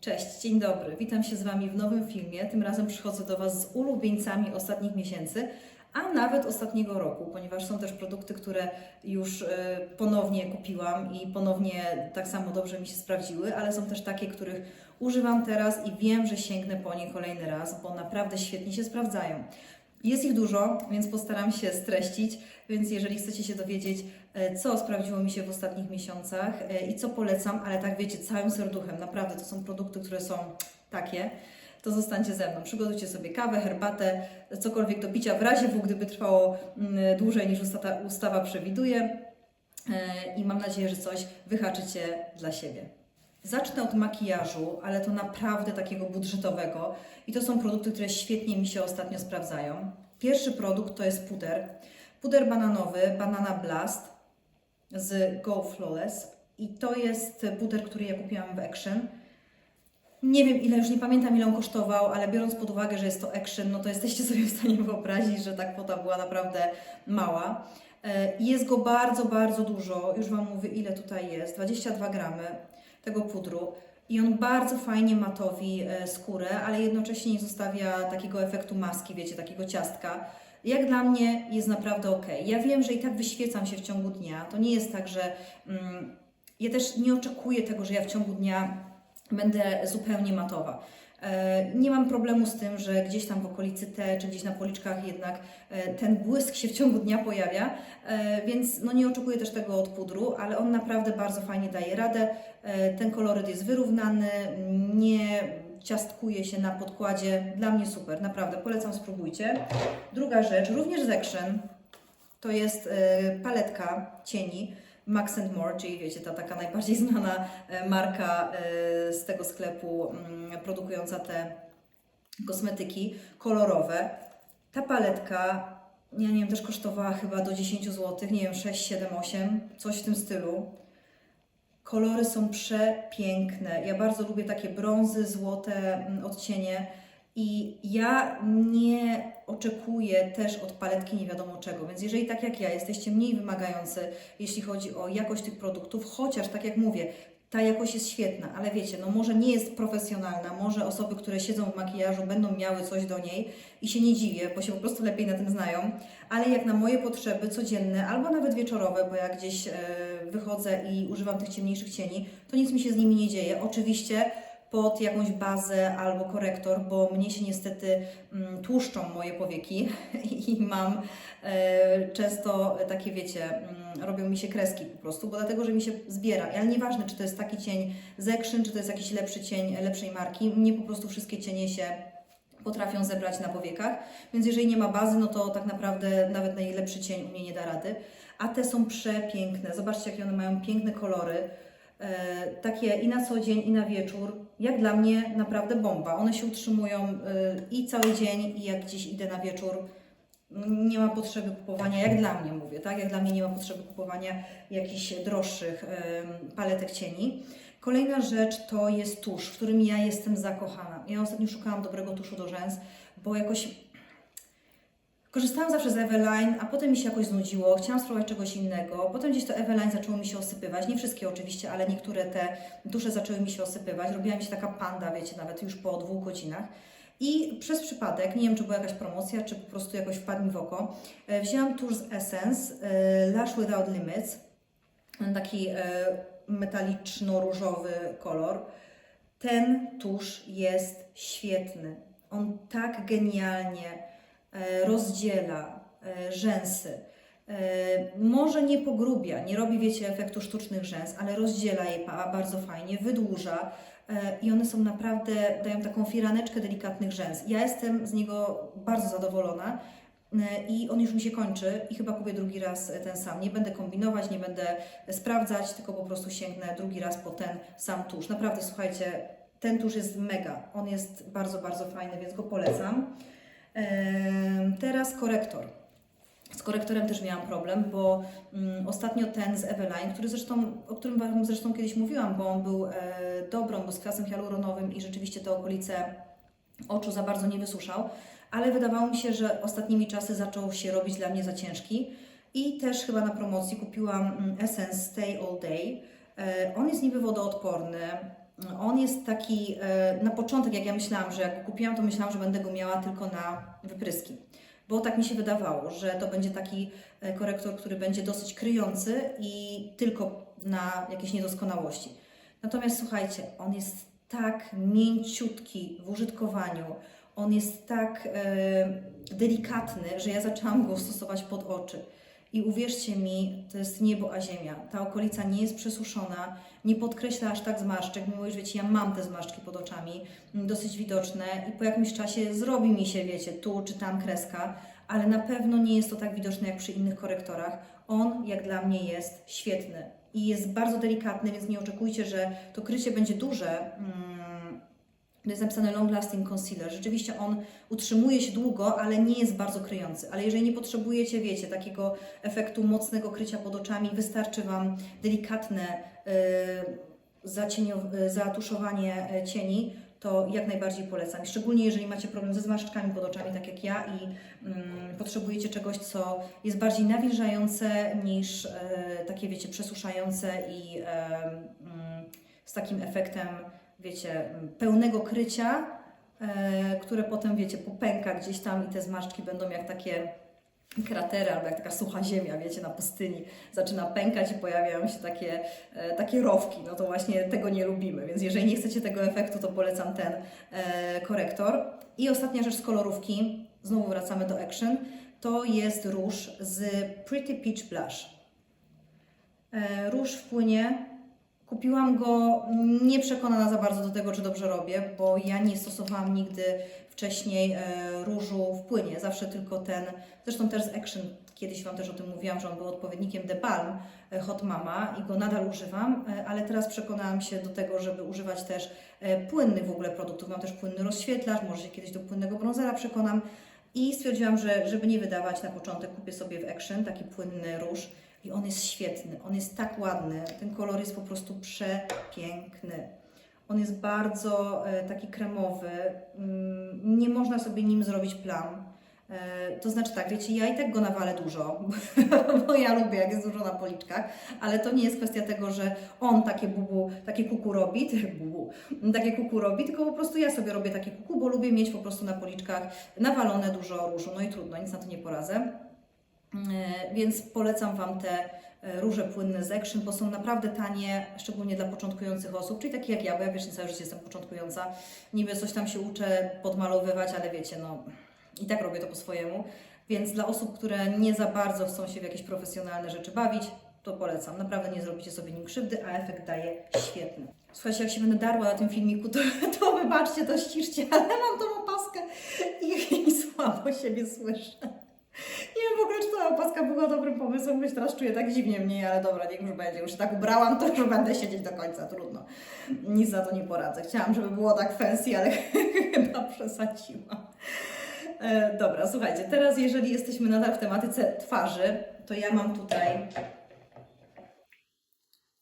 Cześć, dzień dobry. Witam się z Wami w nowym filmie. Tym razem przychodzę do Was z ulubieńcami ostatnich miesięcy, a nawet ostatniego roku, ponieważ są też produkty, które już e, ponownie kupiłam i ponownie tak samo dobrze mi się sprawdziły, ale są też takie, których używam teraz i wiem, że sięgnę po nie kolejny raz, bo naprawdę świetnie się sprawdzają. Jest ich dużo, więc postaram się streścić, więc jeżeli chcecie się dowiedzieć, e, co sprawdziło mi się w ostatnich miesiącach e, i co polecam, ale tak wiecie, całym serduchem, naprawdę to są produkty, które są takie, to zostańcie ze mną. Przygotujcie sobie kawę, herbatę, cokolwiek do picia, w razie W, gdyby trwało mm, dłużej niż ustawa, przewiduje E, i mam nadzieję, że coś wyhaczycie dla siebie. Zacznę od makijażu, ale to naprawdę takiego budżetowego i to są produkty, które świetnie mi się ostatnio sprawdzają. Pierwszy produkt to jest puder. Puder bananowy, Banana Blast z Go Flawless i to jest puder, który ja kupiłam w Action. Nie wiem ile, już nie pamiętam ile on kosztował, ale biorąc pod uwagę, że jest to Action, no to jesteście sobie w stanie wyobrazić, że ta kwota była naprawdę mała. E, Jest go bardzo, bardzo dużo. Już Wam mówię, ile tutaj jest. 22 gramy tego pudru. I on bardzo fajnie matowi e, skórę, ale jednocześnie nie zostawia takiego efektu maski, wiecie, takiego ciastka. Jak dla mnie jest naprawdę ok. Ja wiem, że i tak wyświecam się w ciągu dnia. To nie jest tak, że mm, ja też nie oczekuję tego, że ja w ciągu dnia będę zupełnie matowa. E, Nie mam problemu z tym, że gdzieś tam w okolicy T, czy gdzieś na policzkach jednak e, ten błysk się w ciągu dnia pojawia, e, więc no nie oczekuję też tego od pudru, ale on naprawdę bardzo fajnie daje radę. Ten koloryt jest wyrównany, nie ciastkuje się na podkładzie. Dla mnie super, naprawdę polecam, spróbujcie. Druga rzecz, również z Action, to jest paletka cieni Max and More, czyli wiecie, ta taka najbardziej znana e, marka e, z tego sklepu mm, produkująca te kosmetyki kolorowe. Ta paletka, ja nie wiem, też kosztowała chyba do 10 zł, nie wiem, 6, 7, 8, coś w tym stylu. Kolory są przepiękne. Ja bardzo lubię takie brązy, złote mm, odcienie. I ja nie oczekuję też od paletki nie wiadomo czego, więc jeżeli tak jak ja jesteście mniej wymagający, jeśli chodzi o jakość tych produktów, chociaż tak jak mówię, ta jakość jest świetna, ale wiecie, no może nie jest profesjonalna, może osoby, które siedzą w makijażu będą miały coś do niej i się nie dziwię, bo się po prostu lepiej na tym znają, ale jak na moje potrzeby codzienne albo nawet wieczorowe, bo jak gdzieś e, wychodzę i używam tych ciemniejszych cieni, to nic mi się z nimi nie dzieje. Oczywiście pod jakąś bazę albo korektor, bo mnie się niestety mm, tłuszczą moje powieki i mam e, często takie, wiecie, mm, robią mi się kreski po prostu, bo dlatego, że mi się zbiera. Ale nieważne, czy to jest taki cień z Action, czy to jest jakiś lepszy cień lepszej marki, mnie po prostu wszystkie cienie się potrafią zebrać na powiekach, więc jeżeli nie ma bazy, no to tak naprawdę nawet najlepszy cień u mnie nie da rady. A te są przepiękne. Zobaczcie, jakie one mają piękne kolory. E, takie i na co dzień, i na wieczór. Jak dla mnie naprawdę bomba. One się utrzymują e, i cały dzień, i jak gdzieś idę na wieczór. Nie ma potrzeby kupowania, jak dla mnie mówię, tak? Jak dla mnie nie ma potrzeby kupowania jakichś droższych paletek cieni. Kolejna rzecz to jest tusz, w którym ja jestem zakochana. Ja ostatnio szukałam dobrego tuszu do rzęs, bo jakoś Korzystałam zawsze z Eveline, a potem mi się jakoś znudziło, chciałam spróbować czegoś innego. Potem gdzieś to Eveline zaczęło mi się osypywać, nie wszystkie oczywiście, ale niektóre te dusze zaczęły mi się osypywać. Robiła mi się taka panda, wiecie, nawet już po dwóch godzinach. I przez przypadek, nie wiem czy była jakaś promocja, czy po prostu jakoś wpadł mi w oko, e, wzięłam tusz z Essence e, Lash Without Limits, taki e, metaliczno-różowy kolor. Ten tusz jest świetny. On tak genialnie rozdziela e, rzęsy. E, Może nie pogrubia, nie robi, wiecie, efektu sztucznych rzęs, ale rozdziela je bardzo fajnie, wydłuża e, i one są naprawdę, dają taką firaneczkę delikatnych rzęs. Ja jestem z niego bardzo zadowolona e, i on już mi się kończy i chyba kupię drugi raz ten sam. Nie będę kombinować, nie będę sprawdzać, tylko po prostu sięgnę drugi raz po ten sam tusz. Naprawdę, słuchajcie, ten tusz jest mega. On jest bardzo, bardzo fajny, więc go polecam. Teraz korektor. Z korektorem też miałam problem, bo mm, ostatnio ten z Eveline, który zresztą, o którym Wam zresztą kiedyś mówiłam, bo on był e, dobrą, był z kwasem hialuronowym i rzeczywiście te okolice oczu za bardzo nie wysuszał, ale wydawało mi się, że ostatnimi czasy zaczął się robić dla mnie za ciężki i też chyba na promocji kupiłam mm, Essence Stay All Day. E, on jest niby wodoodporny, On jest taki, e, na początek jak ja myślałam, że jak kupiłam, to myślałam, że będę go miała tylko na wypryski. Bo tak mi się wydawało, że to będzie taki e, korektor, który będzie dosyć kryjący i tylko na jakieś niedoskonałości. Natomiast słuchajcie, on jest tak mięciutki w użytkowaniu, on jest tak e, delikatny, że ja zaczęłam go stosować pod oczy. I uwierzcie mi, to jest niebo a ziemia. Ta okolica nie jest przesuszona, nie podkreśla aż tak zmarszczek, mimo że wiecie, ja mam te zmarszczki pod oczami, mm, dosyć widoczne i po jakimś czasie zrobi mi się, wiecie, tu czy tam kreska, ale na pewno nie jest to tak widoczne jak przy innych korektorach. On, jak dla mnie, jest świetny i jest bardzo delikatny, więc nie oczekujcie, że to krycie będzie duże. Mm, to jest napisane Long Lasting Concealer. Rzeczywiście on utrzymuje się długo, ale nie jest bardzo kryjący. Ale jeżeli nie potrzebujecie, wiecie, takiego efektu mocnego krycia pod oczami, wystarczy Wam delikatne y, zacienio- y, zatuszowanie y, cieni, to jak najbardziej polecam. Szczególnie jeżeli macie problem ze zmarszczkami pod oczami, tak jak ja, i mm, potrzebujecie czegoś, co jest bardziej nawilżające niż e, takie, wiecie, przesuszające i mm, z takim efektem, wiecie, pełnego krycia, e, które potem, wiecie, popęka gdzieś tam i te zmarszczki będą jak takie kratery albo jak taka sucha ziemia, wiecie, na pustyni zaczyna pękać i pojawiają się takie, e, takie rowki. No to właśnie tego nie lubimy, więc jeżeli nie chcecie tego efektu, to polecam ten e, korektor. I ostatnia rzecz z kolorówki, znowu wracamy do Action, to jest róż z Pretty Peach Blush. E, róż wpłynie. Kupiłam go nieprzekonana za bardzo do tego, czy dobrze robię, bo ja nie stosowałam nigdy wcześniej e, różu w płynie, zawsze tylko ten, zresztą też z Action, kiedyś Wam też o tym mówiłam, że on był odpowiednikiem The Balm e, Hot Mama i go nadal używam, e, ale teraz przekonałam się do tego, żeby używać też płynnych w ogóle produktów. Mam też płynny rozświetlacz, może się kiedyś do płynnego bronzera przekonam i stwierdziłam, że żeby nie wydawać na początek, kupię sobie w Action taki płynny róż i on jest świetny, on jest tak ładny, ten kolor jest po prostu przepiękny. On jest bardzo e, taki kremowy, mm, nie można sobie nim zrobić plam. E, To znaczy tak, wiecie, ja i tak go nawalę dużo, bo ja lubię, jak jest dużo na policzkach, ale to nie jest kwestia tego, że on takie bubu, takie kuku robi, bubu, takie kuku robi, tylko po prostu ja sobie robię takie kuku, bo lubię mieć po prostu na policzkach nawalone dużo różu, no i trudno, nic na to nie poradzę. E, Więc polecam Wam te e, róże płynne z Action, bo są naprawdę tanie, szczególnie dla początkujących osób, czyli takie jak ja, bo ja wiesz, całe życie jestem początkująca. Niby coś tam się uczę podmalowywać, ale wiecie, no i tak robię to po swojemu. Więc dla osób, które nie za bardzo chcą się w jakieś profesjonalne rzeczy bawić, to polecam. Naprawdę nie zrobicie sobie nim krzywdy, a efekt daje świetny. Słuchajcie, jak się będę darła na tym filmiku, to, to wybaczcie, to ściszcie, ale mam tą opaskę i, i słabo siebie słyszę. W ogóle, czy ta opaska była dobrym pomysłem, myślę, teraz czuję tak dziwnie w niej, ale dobra, niech już będzie. Już się tak ubrałam, to już będę siedzieć do końca, trudno. Nic za to nie poradzę. Chciałam, żeby było tak fancy, ale chyba przesadziłam. E, dobra, słuchajcie, teraz jeżeli jesteśmy nadal w tematyce twarzy, to ja mam tutaj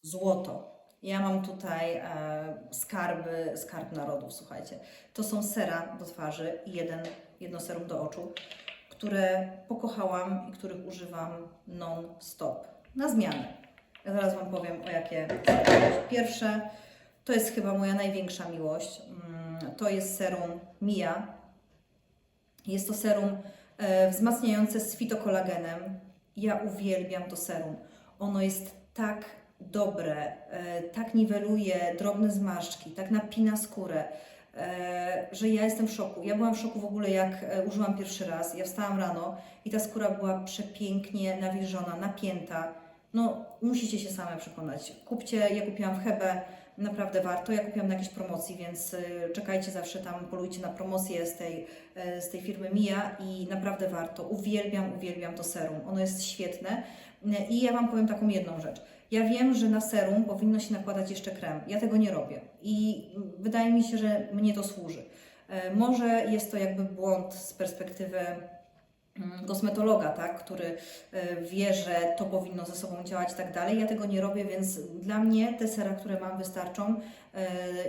złoto. Ja mam tutaj e, skarby, skarb narodów, słuchajcie. To są sera do twarzy i jeden, jedno serum do oczu, które pokochałam i których używam non-stop. Na zmianę. Ja zaraz Wam powiem, o jakie. Pierwsze, to jest chyba moja największa miłość. Mm, To jest serum Mia. Jest to serum e, wzmacniające z fitokolagenem. Ja uwielbiam to serum. Ono jest tak dobre, e, tak niweluje drobne zmarszczki, tak napina skórę, że ja jestem w szoku. Ja byłam w szoku w ogóle, jak e, użyłam pierwszy raz. Ja wstałam rano i ta skóra była przepięknie nawilżona, napięta. No, musicie się same przekonać. Kupcie, ja kupiłam w Hebe, naprawdę warto. Ja kupiłam na jakiejś promocji, więc y, czekajcie zawsze tam, polujcie na promocję z tej, z tej firmy Mia i naprawdę warto. Uwielbiam, uwielbiam to serum. Ono jest świetne. I ja Wam powiem taką jedną rzecz. Ja wiem, że na serum powinno się nakładać jeszcze krem. Ja tego nie robię i wydaje mi się, że mnie to służy. E, Może jest to jakby błąd z perspektywy mm, kosmetologa, tak, który e, wie, że to powinno ze sobą działać i tak dalej. Ja tego nie robię, więc dla mnie te sera, które mam, wystarczą e,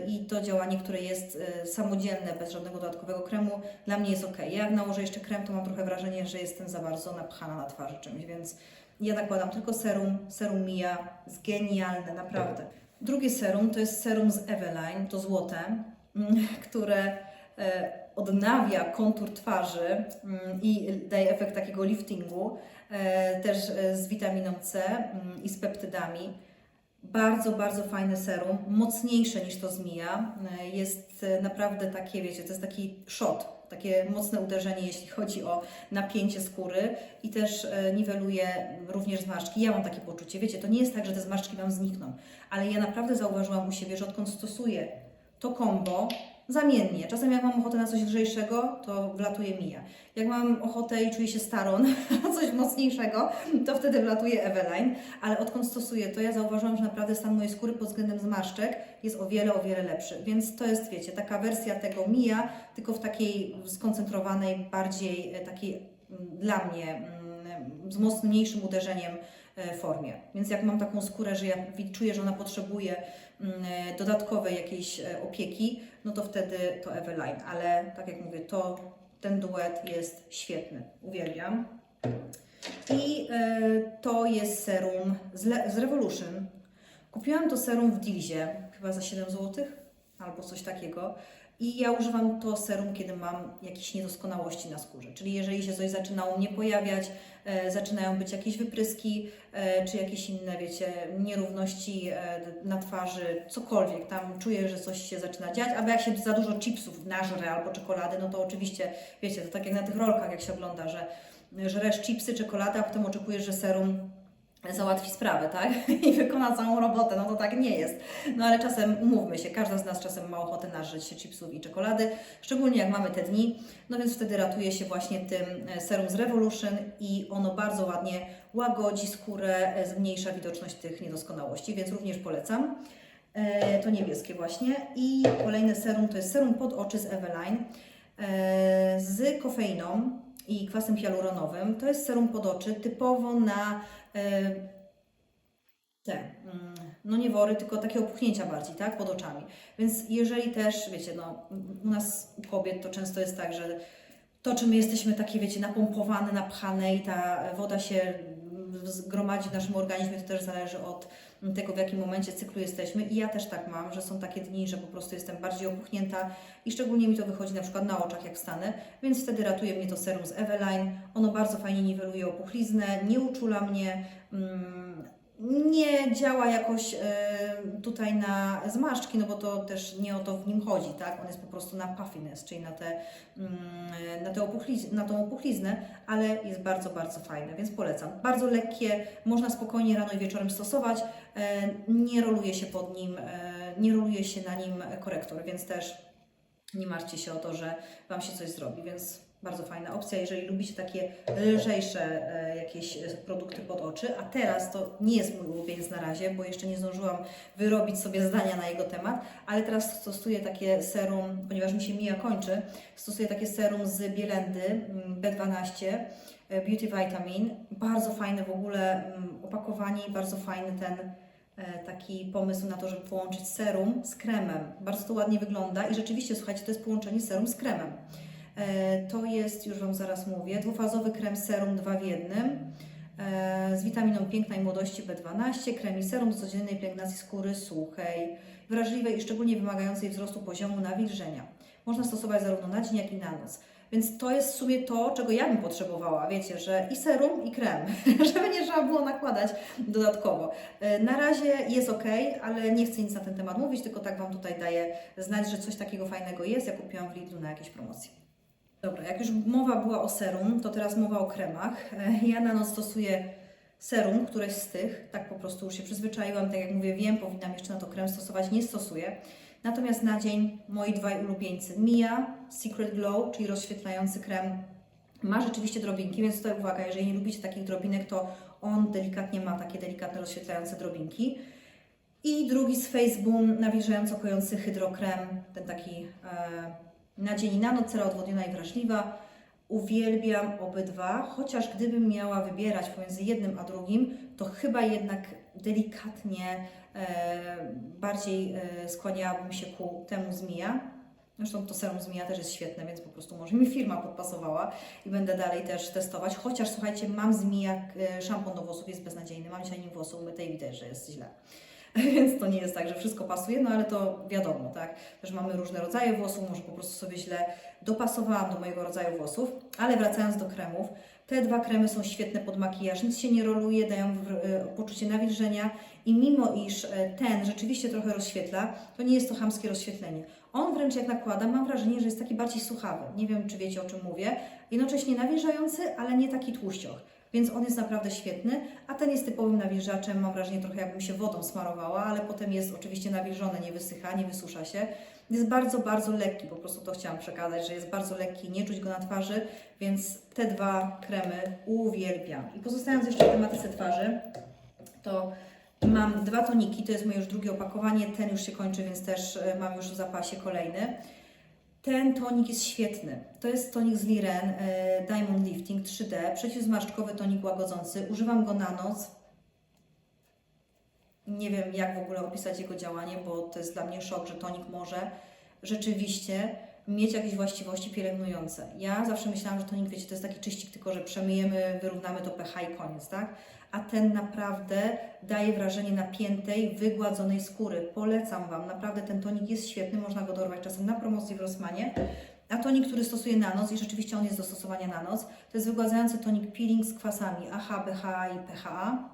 i to działanie, które jest samodzielne, bez żadnego dodatkowego kremu, dla mnie jest ok. Ja jak nałożę jeszcze krem, to mam trochę wrażenie, że jestem za bardzo napchana na twarzy czymś, więc ja nakładam tylko serum, serum Mia, jest genialne, naprawdę. Drugie serum to jest serum z Eveline, to złote, mm, które e, odnawia kontur twarzy mm, i daje efekt takiego liftingu, e, też e, z witaminą C mm, i z peptydami. Bardzo, bardzo fajne serum, mocniejsze niż to zmija. E, Jest e, naprawdę takie, wiecie, to jest taki shot, takie mocne uderzenie, jeśli chodzi o napięcie skóry i też e, niweluje również zmarszczki. Ja mam takie poczucie, wiecie, to nie jest tak, że te zmarszczki Wam znikną, ale ja naprawdę zauważyłam u siebie, że odkąd stosuję to kombo, zamiennie. Czasem jak mam ochotę na coś lżejszego, to wlatuje Mija. Jak mam ochotę i czuję się starą na coś mocniejszego, to wtedy wlatuje Eveline. Ale odkąd stosuję to, ja zauważyłam, że naprawdę stan mojej skóry pod względem zmarszczek jest o wiele, o wiele lepszy. Więc to jest, wiecie, taka wersja tego Mija, tylko w takiej skoncentrowanej, bardziej e, takiej mm, dla mnie mm, z mocniejszym uderzeniem e, formie. Więc jak mam taką skórę, że ja czuję, że ona potrzebuje dodatkowej jakiejś e, opieki, no to wtedy to Eveline. Ale tak jak mówię, to ten duet jest świetny. Uwielbiam. I e, to jest serum z, Le- z Revolution. Kupiłam to serum w Dilzie, chyba za 7 zł albo coś takiego. I ja używam to serum, kiedy mam jakieś niedoskonałości na skórze. Czyli jeżeli się coś zaczyna u mnie pojawiać, e, zaczynają być jakieś wypryski, e, czy jakieś inne, wiecie, nierówności e, na twarzy, cokolwiek, tam czuję, że coś się zaczyna dziać, albo jak się za dużo chipsów nażre albo czekolady, no to oczywiście, wiecie, to tak jak na tych rolkach, jak się ogląda, że żresz chipsy, czekoladę, a potem oczekujesz, że serum załatwi sprawę, tak? I wykona całą robotę. No to tak nie jest. No ale czasem, umówmy się, każda z nas czasem ma ochotę nażyć się chipsów i czekolady, szczególnie jak mamy te dni. No więc wtedy ratuje się właśnie tym e, serum z Revolution i ono bardzo ładnie łagodzi skórę, e, zmniejsza widoczność tych niedoskonałości, więc również polecam. E, To niebieskie właśnie. I kolejne serum to jest serum pod oczy z Eveline z kofeiną i kwasem hialuronowym. To jest serum pod oczy typowo na e, te, mm, no nie wory, tylko takie opuchnięcia bardziej, tak, pod oczami. Więc jeżeli też, wiecie, no u nas u kobiet to często jest tak, że to, czy my jesteśmy takie, wiecie, napompowane, napchane i ta woda się zgromadzi w naszym organizmie, to też zależy od tego, w jakim momencie cyklu jesteśmy. I ja też tak mam, że są takie dni, że po prostu jestem bardziej opuchnięta i szczególnie mi to wychodzi na przykład na oczach, jak wstanę, więc wtedy ratuje mnie to serum z Eveline. Ono bardzo fajnie niweluje opuchliznę, nie uczula mnie, mm, nie działa jakoś e, tutaj na zmarszczki, no bo to też nie o to w nim chodzi, tak? On jest po prostu na puffiness, czyli na, te, mm, na, te opuchliz- na tą opuchliznę, ale jest bardzo, bardzo fajne, więc polecam. Bardzo lekkie, można spokojnie rano i wieczorem stosować, e, nie roluje się pod nim, e, nie roluje się na nim korektor, więc też nie martwcie się o to, że Wam się coś zrobi, więc bardzo fajna opcja, jeżeli lubicie takie lżejsze e, jakieś e, produkty pod oczy. A teraz to nie jest mój ulubieniec na razie, bo jeszcze nie zdążyłam wyrobić sobie zdania na jego temat, ale teraz stosuję takie serum, ponieważ mi się mija kończy, stosuję takie serum z Bielendy mm, B12 e, Beauty Vitamin. Bardzo fajne w ogóle mm, opakowanie i bardzo fajny ten taki pomysł na to, żeby połączyć serum z kremem. Bardzo to ładnie wygląda i rzeczywiście, słuchajcie, to jest połączenie serum z kremem. E, To jest, już Wam zaraz mówię, dwufazowy krem serum 2 w jednym e, z witaminą piękna i młodości B12, krem i serum do codziennej pielęgnacji skóry suchej, wrażliwej i szczególnie wymagającej wzrostu poziomu nawilżenia. Można stosować zarówno na dzień, jak i na noc. Więc to jest w sumie to, czego ja bym potrzebowała, wiecie, że i serum, i krem, żeby nie trzeba było nakładać dodatkowo. E, Na razie jest ok, ale nie chcę nic na ten temat mówić, tylko tak Wam tutaj daję znać, że coś takiego fajnego jest. Ja kupiłam w Lidlu na jakiejś promocji. Dobra, jak już mowa była o serum, to teraz mowa o kremach. E, Ja na noc stosuję serum, któreś z tych, tak po prostu już się przyzwyczaiłam, tak jak mówię, wiem, powinnam jeszcze na to krem stosować, nie stosuję. Natomiast na dzień moi dwaj ulubieńcy Mia Secret Glow, czyli rozświetlający krem, ma rzeczywiście drobinki, więc tutaj uwaga, jeżeli nie lubicie takich drobinek, to on delikatnie ma takie delikatne rozświetlające drobinki. I drugi z Faceboom nawilżająco kojący hydrokrem, ten taki e, na dzień i na noc, cera odwodniona i wrażliwa. Uwielbiam obydwa, chociaż gdybym miała wybierać pomiędzy jednym a drugim, to chyba jednak delikatnie e, bardziej e, skłaniałabym się ku temu zmija. Zresztą to serum zmija też jest świetne, więc po prostu może mi firma podpasowała i będę dalej też testować. Chociaż słuchajcie, mam zmija, e, szampon do włosów jest beznadziejny, mam cianin włosów myte i widać, że jest źle. więc to nie jest tak, że wszystko pasuje, no ale to wiadomo, tak, że mamy różne rodzaje włosów, może po prostu sobie źle dopasowałam do mojego rodzaju włosów, ale wracając do kremów, te dwa kremy są świetne pod makijaż, nic się nie roluje, dają e, poczucie nawilżenia i mimo iż e, ten rzeczywiście trochę rozświetla, to nie jest to chamskie rozświetlenie. On wręcz jak nakładam, mam wrażenie, że jest taki bardziej suchawy. Nie wiem, czy wiecie o czym mówię. Jednocześnie nawilżający, ale nie taki tłuścioch. Więc on jest naprawdę świetny, a ten jest typowym nawilżaczem. Mam wrażenie trochę jakbym się wodą smarowała, ale potem jest oczywiście nawilżony, nie wysycha, nie wysusza się. Jest bardzo, bardzo lekki, po prostu to chciałam przekazać, że jest bardzo lekki, nie czuć go na twarzy, więc te dwa kremy uwielbiam. I pozostając jeszcze w tematyce twarzy, to mam dwa toniki, to jest moje już drugie opakowanie, ten już się kończy, więc też e, mam już w zapasie kolejny. Ten tonik jest świetny. To jest tonik z Liren e, Diamond Lifting 3D, przeciwzmarszczkowy tonik łagodzący. Używam go na noc. Nie wiem, jak w ogóle opisać jego działanie, bo to jest dla mnie szok, że tonik może rzeczywiście mieć jakieś właściwości pielęgnujące. Ja zawsze myślałam, że tonik, wiecie, to jest taki czyścik, tylko że przemyjemy, wyrównamy to pH i koniec, tak? A ten naprawdę daje wrażenie napiętej, wygładzonej skóry. Polecam Wam, naprawdę ten tonik jest świetny, można go dorwać czasem na promocji w Rossmanie. A tonik, który stosuję na noc, i rzeczywiście on jest do stosowania na noc, to jest wygładzający tonik peeling z kwasami AHA, BHA i PHA.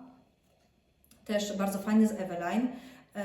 Też bardzo fajny z Eveline. Yy,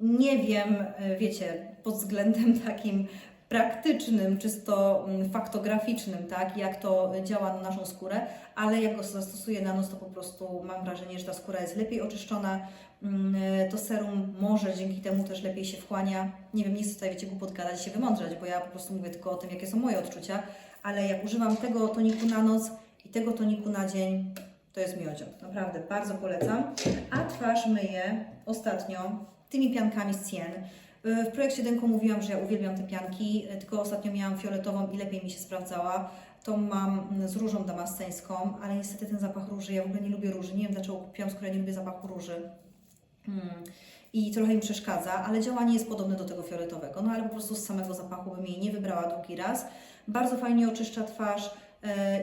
Nie wiem, yy, wiecie, pod względem takim praktycznym, czysto mm, faktograficznym, tak, jak to działa na naszą skórę, ale jak go zastosuję na noc, to po prostu mam wrażenie, że ta skóra jest lepiej oczyszczona, Mm, to serum może dzięki temu też lepiej się wchłania. Nie wiem, nie chcę tutaj, wiecie, głupot się wymądrzać, bo ja po prostu mówię tylko o tym, jakie są moje odczucia, ale jak używam tego toniku na noc i tego toniku na dzień, to jest miodzio. Naprawdę, bardzo polecam. A twarz myję ostatnio tymi piankami z Cien. W projekcie Denko mówiłam, że ja uwielbiam te pianki, tylko ostatnio miałam fioletową i lepiej mi się sprawdzała. Tą mam z różą damasceńską, ale niestety ten zapach róży, ja w ogóle nie lubię róży. Nie wiem dlaczego kupiłam, skoro ja nie lubię zapachu róży. Hmm. I trochę mi przeszkadza, ale działanie jest podobne do tego fioletowego. No ale po prostu z samego zapachu bym jej nie wybrała drugi raz. Bardzo fajnie oczyszcza twarz e,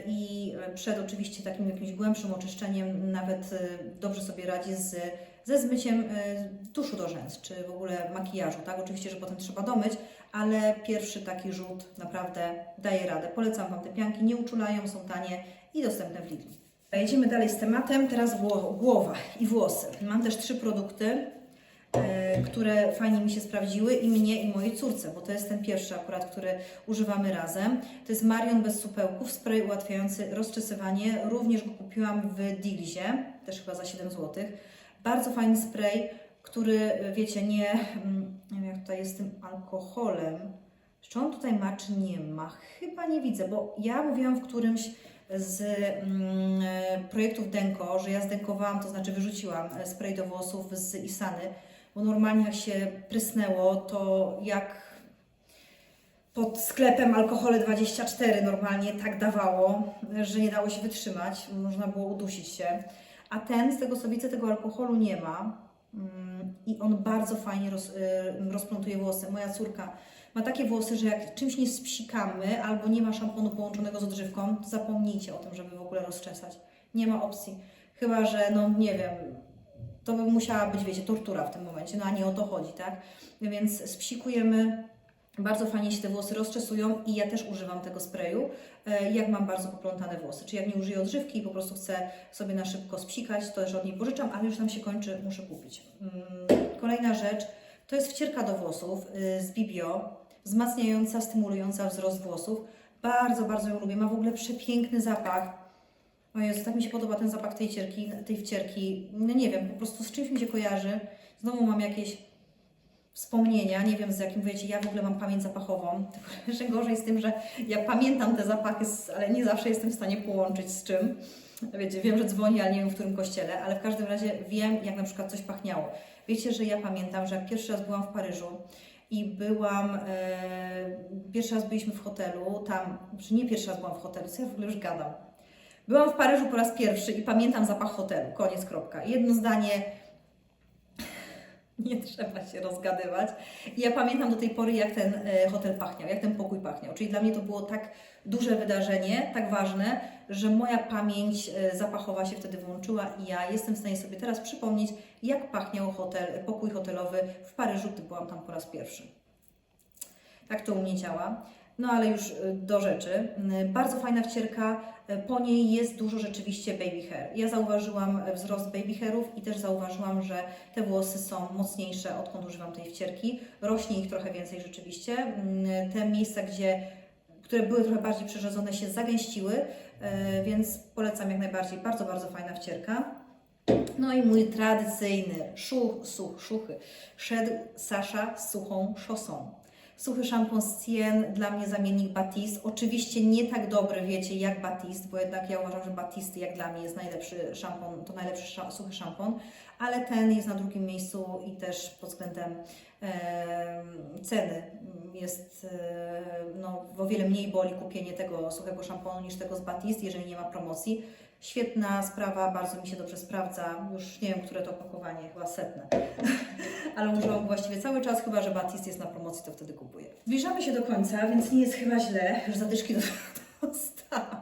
i przed oczywiście takim jakimś głębszym oczyszczeniem nawet e, dobrze sobie radzi z, ze zmyciem e, tuszu do rzęs, czy w ogóle makijażu, tak? Oczywiście, że potem trzeba domyć, ale pierwszy taki rzut naprawdę daje radę. Polecam Wam te pianki, nie uczulają, są tanie i dostępne w Lidlu. Jedziemy dalej z tematem, teraz gło- głowa i włosy. Mam też trzy produkty, e, które fajnie mi się sprawdziły i mnie i mojej córce, bo to jest ten pierwszy akurat, który używamy razem. To jest Marion bez supełków, spray ułatwiający rozczesywanie. Również go kupiłam w Dilzie, też chyba za 7 zł. Bardzo fajny spray, który wiecie, nie, mm, nie wiem jak tutaj jest z tym alkoholem. Czy on tutaj ma, czy nie ma? Chyba nie widzę, bo ja mówiłam w którymś z mm, e, projektów Denko, że ja zdenkowałam, to znaczy wyrzuciłam e, spray do włosów z Isany, bo normalnie jak się prysnęło, to jak pod sklepem Alkohole 24 normalnie tak dawało, że nie dało się wytrzymać, można było udusić się. A ten z tego sowicy tego alkoholu nie ma mm, i on bardzo fajnie roz, y, rozplątuje włosy. Moja córka ma takie włosy, że jak czymś nie spsikamy albo nie ma szamponu połączonego z odżywką, to zapomnijcie o tym, żeby w ogóle rozczesać. Nie ma opcji. Chyba, że no nie wiem, to by musiała być, wiecie, tortura w tym momencie, no a nie o to chodzi, tak? Więc spsikujemy, bardzo fajnie się te włosy rozczesują i ja też używam tego sprayu, e, jak mam bardzo poplątane włosy. Czy jak nie użyję odżywki i po prostu chcę sobie na szybko spsikać, to też od niej pożyczam, ale już nam się kończy, muszę kupić. Mm, Kolejna rzecz, to jest wcierka do włosów y, z Bibio, wzmacniająca, stymulująca wzrost włosów. Bardzo, bardzo ją lubię, ma w ogóle przepiękny zapach. O Jezu, tak mi się podoba ten zapach tej cierki, tej wcierki. No nie wiem, po prostu z czymś mi się kojarzy. Znowu mam jakieś wspomnienia, nie wiem z jakim wiecie, ja w ogóle mam pamięć zapachową, tylko że gorzej z tym, że ja pamiętam te zapachy, ale nie zawsze jestem w stanie połączyć z czym. Wiecie, wiem, że dzwoni, ale nie wiem w którym kościele, ale w każdym razie wiem, jak na przykład coś pachniało. Wiecie, że ja pamiętam, że jak pierwszy raz byłam w Paryżu i byłam, e, pierwszy raz byliśmy w hotelu, tam, czy nie pierwszy raz byłam w hotelu, co ja w ogóle już gadam. Byłam w Paryżu po raz pierwszy i pamiętam zapach hotelu, koniec, kropka. Jedno zdanie, Nie trzeba się rozgadywać. I ja pamiętam do tej pory, jak ten e, hotel pachniał, jak ten pokój pachniał. Czyli dla mnie to było tak duże wydarzenie, tak ważne, że moja pamięć e, zapachowa się wtedy włączyła i ja jestem w stanie sobie teraz przypomnieć, jak pachniał hotel, pokój hotelowy w Paryżu, gdy byłam tam po raz pierwszy. Tak to u mnie działa. No ale już y, do rzeczy. Y, Bardzo fajna wcierka, y, po niej jest dużo rzeczywiście baby hair. Ja zauważyłam wzrost baby hairów i też zauważyłam, że te włosy są mocniejsze, odkąd używam tej wcierki. Rośnie ich trochę więcej rzeczywiście. Y, Te miejsca, gdzie, które były trochę bardziej przerzedzone się zagęściły, więc polecam jak najbardziej. Bardzo, bardzo fajna wcierka. No i mój tradycyjny szuch, such, szuchy. Szedł Sasza z suchą szosą. Suchy szampon Cien, dla mnie zamiennik Batiste. Oczywiście nie tak dobry, wiecie, jak Batiste, bo jednak ja uważam, że Batiste jak dla mnie jest najlepszy szampon, to najlepszy suchy szampon, ale ten jest na drugim miejscu i też pod względem e, ceny jest e, no, o wiele mniej boli kupienie tego suchego szamponu niż tego z Batiste, jeżeli nie ma promocji. Świetna sprawa, bardzo mi się dobrze sprawdza. Już nie wiem, które to opakowanie, chyba setne. Ale używam właściwie cały czas, chyba że Batiste jest na promocji, to wtedy kupuję. Zbliżamy się do końca, więc nie jest chyba źle. Już zadyszki dostałam.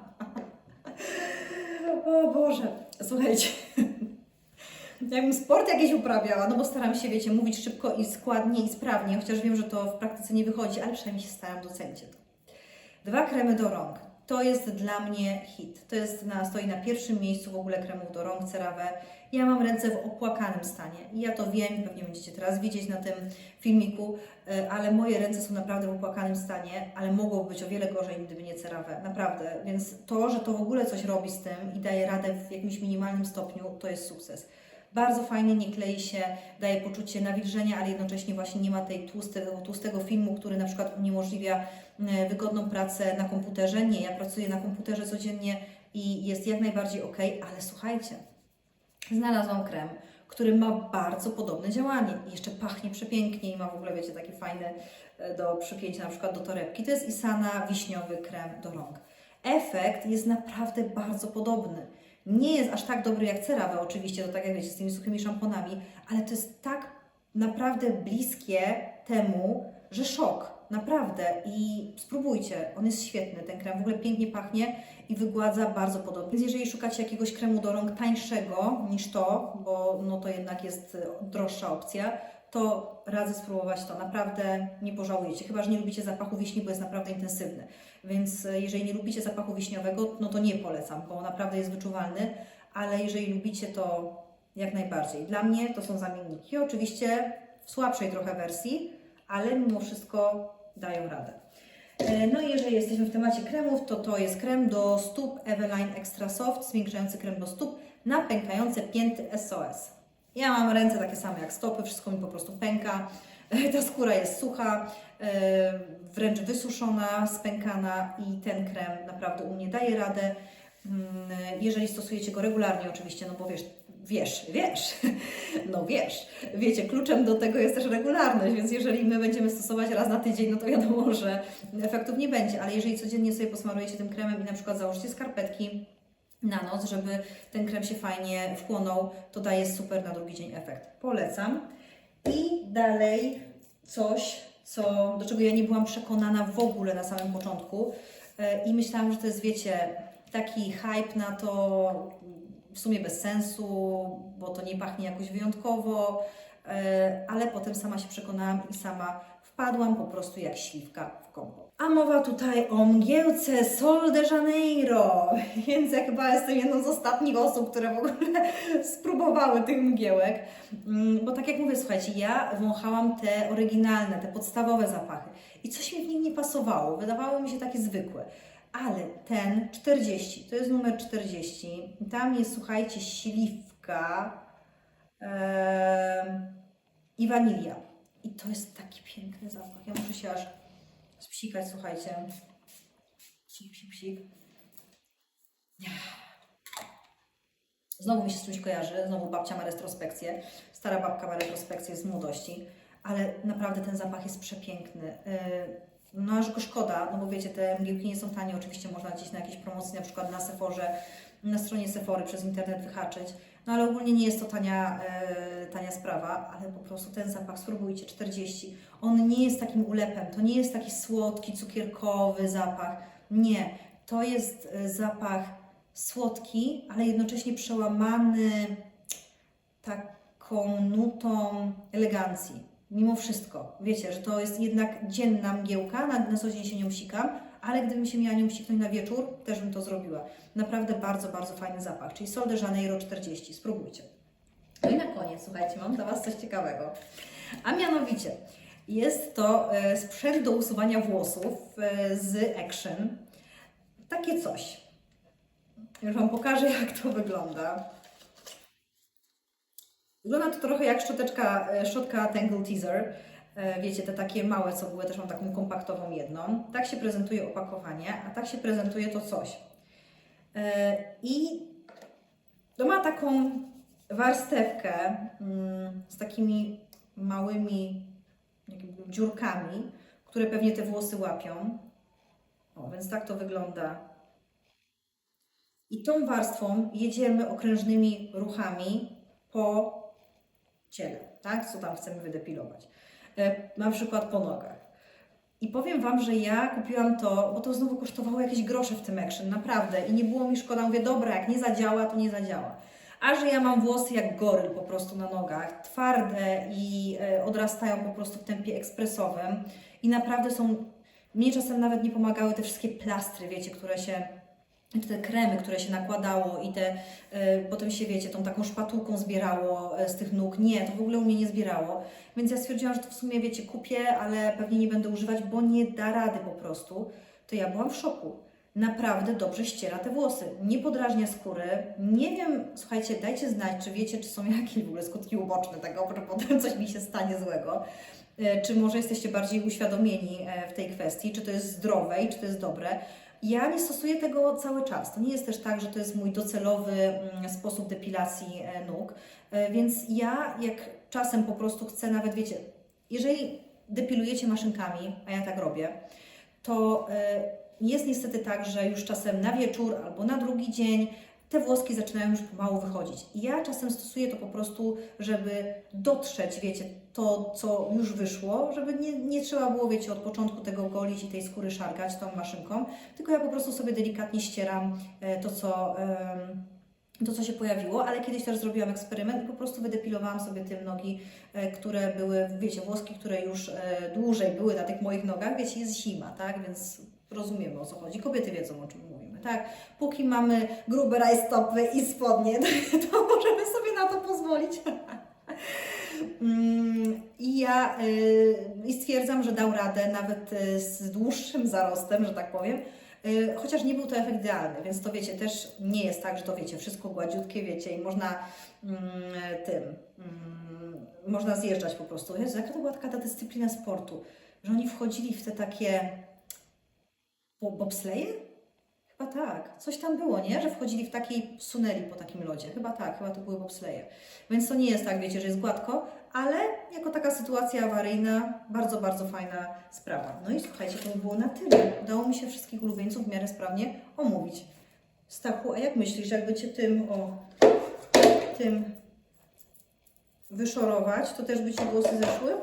O Boże, słuchajcie. Jakbym sport jakiś uprawiała, no bo staram się, wiecie, mówić szybko i składnie i sprawnie, chociaż wiem, że to w praktyce nie wychodzi, ale przynajmniej się staram, docencie to. Dwa kremy do rąk. To jest dla mnie hit. To jest na, stoi na pierwszym miejscu w ogóle kremów do rąk CeraVe. Ja mam ręce w opłakanym stanie. I ja to wiem, pewnie będziecie teraz widzieć na tym filmiku, y, ale moje ręce są naprawdę w opłakanym stanie, ale mogłoby być o wiele gorzej, gdyby nie CeraVe. Naprawdę. Więc to, że to w ogóle coś robi z tym i daje radę w jakimś minimalnym stopniu, to jest sukces. Bardzo fajnie, nie klei się, daje poczucie nawilżenia, ale jednocześnie właśnie nie ma tej tłustego, tłustego filmu, który na przykład uniemożliwia e, wygodną pracę na komputerze. Nie, ja pracuję na komputerze codziennie i jest jak najbardziej ok, ale słuchajcie, znalazłam krem, który ma bardzo podobne działanie jeszcze pachnie przepięknie i ma w ogóle, wiecie, taki fajny e, do przypięcia na przykład do torebki. To jest Isana wiśniowy krem do rąk. Efekt jest naprawdę bardzo podobny. Nie jest aż tak dobry jak CeraVe oczywiście, to tak jak wiecie, z tymi suchymi szamponami, ale to jest tak naprawdę bliskie temu, że szok. Naprawdę. I spróbujcie, on jest świetny, ten krem w ogóle pięknie pachnie i wygładza bardzo podobnie. Więc jeżeli szukacie jakiegoś kremu do rąk tańszego niż to, bo no to jednak jest e, droższa opcja, to radzę spróbować to. Naprawdę nie pożałujecie. Chyba, że nie lubicie zapachu wiśni, bo jest naprawdę intensywny. Więc e, jeżeli nie lubicie zapachu wiśniowego, no to nie polecam, bo naprawdę jest wyczuwalny, ale jeżeli lubicie, to jak najbardziej. Dla mnie to są zamienniki. Oczywiście w słabszej trochę wersji, ale mimo wszystko dają radę. E, No i jeżeli jesteśmy w temacie kremów, to to jest krem do stóp Eveline Extra Soft, zwiększający krem do stóp na pękające pięty SOS. Ja mam ręce takie same jak stopy, wszystko mi po prostu pęka. Ta skóra jest sucha, e, wręcz wysuszona, spękana i ten krem naprawdę u mnie daje radę. Mm, Jeżeli stosujecie go regularnie oczywiście, no bo wiesz, wiesz, wiesz, no wiesz, wiecie, kluczem do tego jest też regularność, więc jeżeli my będziemy stosować raz na tydzień, no to wiadomo, że efektów nie będzie, ale jeżeli codziennie sobie posmarujecie tym kremem i na przykład założycie skarpetki, na noc, żeby ten krem się fajnie wchłonął, to daje super na drugi dzień efekt. Polecam. I dalej coś, co, do czego ja nie byłam przekonana w ogóle na samym początku e, i myślałam, że to jest, wiecie, taki hype na to w sumie bez sensu, bo to nie pachnie jakoś wyjątkowo, e, ale potem sama się przekonałam i sama wpadłam po prostu jak śliwka w kompot. A mowa tutaj o mgiełce Sol de Janeiro, więc ja chyba jestem jedną z ostatnich osób, które w ogóle spróbowały tych mgiełek, Mm, bo tak jak mówię, słuchajcie, ja wąchałam te oryginalne, te podstawowe zapachy i coś mi w nich nie pasowało, wydawały mi się takie zwykłe. Ale ten 40, to jest numer 40, i tam jest, słuchajcie, śliwka i wanilia. I to jest taki piękny zapach. Ja muszę się aż spsikać, słuchajcie. Psik, psik, psik. Znowu mi się z czymś kojarzy, znowu babcia ma retrospekcję. Stara babka ma retrospekcję z młodości, ale naprawdę ten zapach jest przepiękny. Yy, No aż go szkoda, no bo wiecie, te mgiełki nie są tanie, oczywiście można gdzieś na jakiejś promocji, na przykład na Sephorze, na stronie Sephory przez internet wyhaczyć, No ale ogólnie nie jest to tania, e, tania sprawa, ale po prostu ten zapach, spróbujcie, 40. On nie jest takim ulepem, to nie jest taki słodki, cukierkowy zapach. Nie, to jest e, zapach słodki, ale jednocześnie przełamany taką nutą elegancji. Mimo wszystko, wiecie, że to jest jednak dzienna mgiełka, na, na co dzień się nią sikam, ale gdybym się miała nią siknąć na wieczór, też bym to zrobiła. Naprawdę bardzo, bardzo fajny zapach, czyli Sol de Janeiro 40. Spróbujcie. No i na koniec, słuchajcie, mam dla Was coś ciekawego. A mianowicie, jest to e, sprzęt do usuwania włosów e, z Action. Takie coś. Już Wam pokażę, jak to wygląda. Wygląda to trochę jak szczoteczka, e, szczotka Tangle Teaser. E, Wiecie, te takie małe, co były, też mam taką kompaktową jedną. Tak się prezentuje opakowanie, a tak się prezentuje to coś. E, I to ma taką warstewkę mm, z takimi małymi dziurkami, które pewnie te włosy łapią. O, więc tak to wygląda. I tą warstwą jedziemy okrężnymi ruchami po ciele, tak? Co tam chcemy wydepilować. E, na przykład po nogach. I powiem Wam, że ja kupiłam to, bo to znowu kosztowało jakieś grosze w tym action, naprawdę. I nie było mi szkoda, mówię, dobra, jak nie zadziała, to nie zadziała. A że ja mam włosy jak goryl po prostu na nogach, twarde i e, odrastają po prostu w tempie ekspresowym i naprawdę są, mnie czasem nawet nie pomagały te wszystkie plastry, wiecie, które się te kremy, które się nakładało i te, e, potem się, wiecie, tą taką szpatułką zbierało e, z tych nóg. Nie, to w ogóle u mnie nie zbierało. Więc ja stwierdziłam, że to w sumie, wiecie, kupię, ale pewnie nie będę używać, bo nie da rady po prostu. To ja byłam w szoku. Naprawdę dobrze ściera te włosy. Nie podrażnia skóry. Nie wiem, słuchajcie, dajcie znać, czy wiecie, czy są jakieś w ogóle skutki uboczne tego, że potem coś mi się stanie złego. E, Czy może jesteście bardziej uświadomieni w tej kwestii, czy to jest zdrowe i czy to jest dobre. Ja nie stosuję tego cały czas. To nie jest też tak, że to jest mój docelowy mm, sposób depilacji e, nóg. E, Więc ja, jak czasem po prostu chcę, nawet wiecie, jeżeli depilujecie maszynkami, a ja tak robię, to e, jest niestety tak, że już czasem na wieczór albo na drugi dzień te włoski zaczynają już pomału wychodzić. I ja czasem stosuję to po prostu, żeby dotrzeć, wiecie, to, co już wyszło, żeby nie, nie trzeba było, wiecie, od początku tego golić i tej skóry szargać tą maszynką, tylko ja po prostu sobie delikatnie ścieram e, to, co. to, co się pojawiło, ale kiedyś też zrobiłam eksperyment i po prostu wydepilowałam sobie tym nogi, e, które były, wiecie, włoski, które już e, dłużej były na tych moich nogach, wiecie, jest zima, tak, więc rozumiemy o co chodzi. Kobiety wiedzą o czym mówimy, tak. Póki mamy grube rajstopy i spodnie, to możemy sobie na to pozwolić. Mm, I ja y, i stwierdzam, że dał radę nawet y, z dłuższym zarostem, że tak powiem. Y, Chociaż nie był to efekt idealny, więc to wiecie, też nie jest tak, że to wiecie, wszystko gładziutkie, wiecie, i można mm, tym, mm, można zjeżdżać po prostu. Jezu, jaka to była taka ta dyscyplina sportu, że oni wchodzili w te takie bo- bobsleje? Chyba tak. Coś tam było, nie? Że wchodzili w takiej, sunęli po takim lodzie. Chyba tak, chyba to były bobsleje. Więc to nie jest tak, wiecie, że jest gładko, ale jako taka sytuacja awaryjna, bardzo, bardzo fajna sprawa. No i słuchajcie, to by było na tyle. Udało mi się wszystkich ulubieńców w miarę sprawnie omówić. Stachu, a jak myślisz, jakby Cię tym, o, tym wyszorować, to też by Ci włosy zeszły?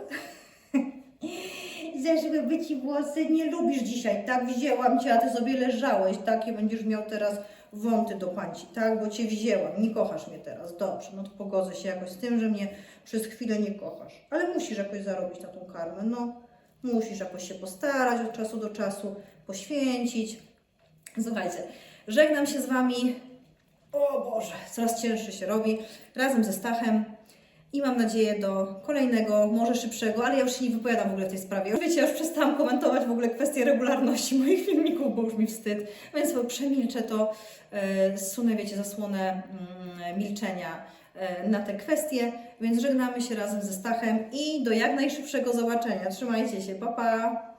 Zeszłyby Ci włosy, nie lubisz dzisiaj, tak? Wzięłam Cię, a Ty sobie leżałeś, takie będziesz miał teraz wąty do panci, tak? Bo Cię wzięłam, nie kochasz mnie teraz, dobrze, no to pogodzę się jakoś z tym, że mnie przez chwilę nie kochasz, ale musisz jakoś zarobić na tą karmę, no. Musisz jakoś się postarać od czasu do czasu, poświęcić. Słuchajcie, żegnam się z Wami. O Boże, coraz cięższy się robi. Razem ze Stachem. I mam nadzieję do kolejnego, może szybszego, ale ja już się nie wypowiadam w ogóle w tej sprawie. Już wiecie, ja już przestałam komentować w ogóle kwestię regularności moich filmików, bo już mi wstyd. Więc przemilczę to, e, zsunę, wiecie, zasłonę mm, milczenia e, na te kwestie. Więc żegnamy się razem ze Stachem i do jak najszybszego zobaczenia. Trzymajcie się, pa pa!